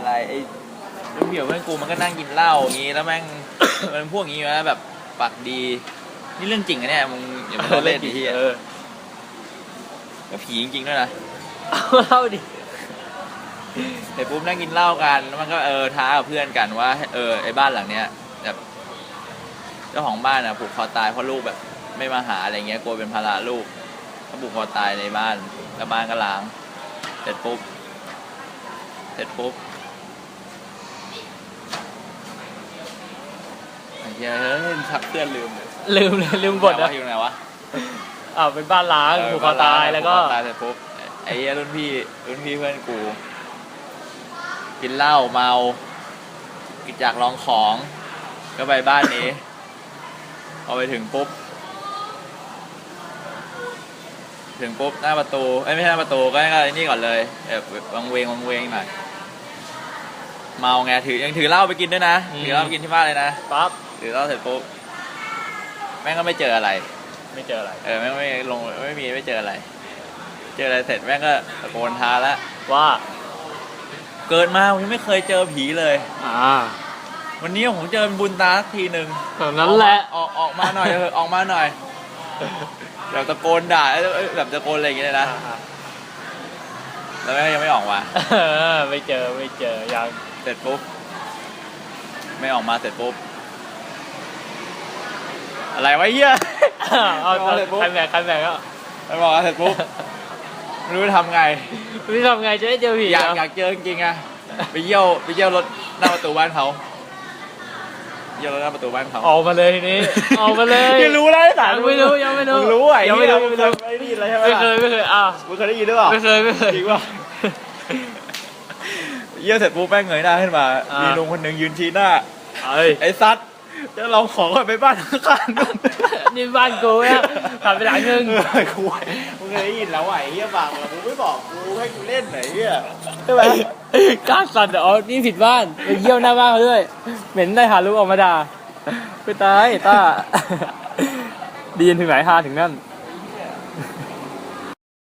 อะไรไอ้รุ่นพี่กับเพื่อนกูมันก็นั่งกินเหล้าอย่างงี้แล้วแม่ง มันพวกอย่างงี้อยู่แล้วแบบปากดี นี่เรื่องจริงอะเนี่ยมึงอย่ามาล้อเล่นดิที่เออก็ผีจริงๆด้วยนะเอาเล่าดิ เสร็จปุ๊บนั่งกินเหล้ากันแล้วมันก็เออท้ากับเพื่อนกันว่าเออไอ้บ้านหลังเนี้ยแบบเจ้าของบ้านอะผูกคอตายเพราะลูกแบบไม่มาหาอะไรเงี้ยกลัวเป็นภาระลูกก็ผูกคอตายในบ้านแล้วบ้านก็ล้าง เสร็จปุ๊บ เสร็จปุ๊บไอ้ เหี้ยเฮ้ยทักเพื่อนลืมเลยลืมเลยลืมบทนะนะอยู่ไหนวะอ่าเป็นบ้านล้างผูกคอตายแล้วก็ผูคอตายเสร็จปุ๊บไอ้เหี้ยรุ่นพี่รุ่นพี่เพื่อนกู กินเหล้าเมากินจากลองของ ก็ไปบ้านนี้พอไปถึงปุ๊บถึงปุ๊บหน้าประตูเอ้ยไม่ใช่หน้าประตูก็ก็ไอ้นี่ก่อนเลยแบบวังเวงวังเวงหน่อยเมาไงถือยังถือเหล้าไปกินด้วยนะอืมถือเหล้าไปกินที่บ้านเลยนะปั๊บ ถือเหล้าเสร็จปุ๊บแม่งก็ไม่เจออะไร ไม่เจออะไร เออแม่งไม่ลงไม่มีไม่เจออะไร เจออะไรเสร็จแม่งก็ตะโกนท้าแล้วว่า เกิดมาผมยังไม่เคยเจอผีเลย อ่า วันนี้ผมเจอบุญตาสักทีหนึ่งแบบนั้นแหละ ออกออกมาหน่อยเถอะออกมาหน่อยแบบตะโกนด่าเอ้ยเอ้ยแบบตะโกนอะไรอย่างเงี้ยเลยนะอ่าแล้วแม่งยังไม่ออกมาเออไม่เจอไม่เจอยัง เสร็จปุ๊บ ไม่ออกมาเสร็จปุ๊บ อะไรวะเหี้ย เอาเอาเลยปุ๊บใครแบกใครแบกก็ไม่บอกว่าเสร็จปุ๊บไม่รู้จะทำไง พี่ทำไงจะได้เจอผีอยากเหรอยากเจอจริงๆอะไปเยี่ยวไปเยี่ยวรถหน้าประตูบ้านเขาเยี่ยวรถหน้าประตูบ้านเขาออกมาเลยทีนี้ ออกมาเลย ยังรู้แล้วไอ้สารยังไม่รู้ยังไม่รู้งรู้ไอ้ยังไม่รู้ เหี้ยังไม่รู้งเคยได้ยินอะไรใช่ไหมไม่เคยไม่เคยอะมึงเคยได้ยินหรือเปล่า ไม่เคยไม่เคย จริงป่ะ เยี่ยวเสร็จปุ๊บแม่งเงยหน้าขึ้นมา อ่ามี มีลุงคนหนึ่งยืนชี้หน้า เอ้ยไอ้ซัด จะลองของก่อนไปบ้านข้างๆนู่นนี่บ้านกูเนี่ยขับไปหลังนึง เออคุยมึงเคยได้ยินแล้วว่ะไอ้เหี้ยบางมึงไม่บอกกูให้กูเล่นไหนเหี้ยใช่ไหมกล้าสั่นอ๋อนี่ผิดบ้านไปเยี่ยวหน้าบ้านเขาด้วย เหม็นได้หาลูกออกมาด่าไปตายต้าดีนถึงไหนฮาถึงนั่น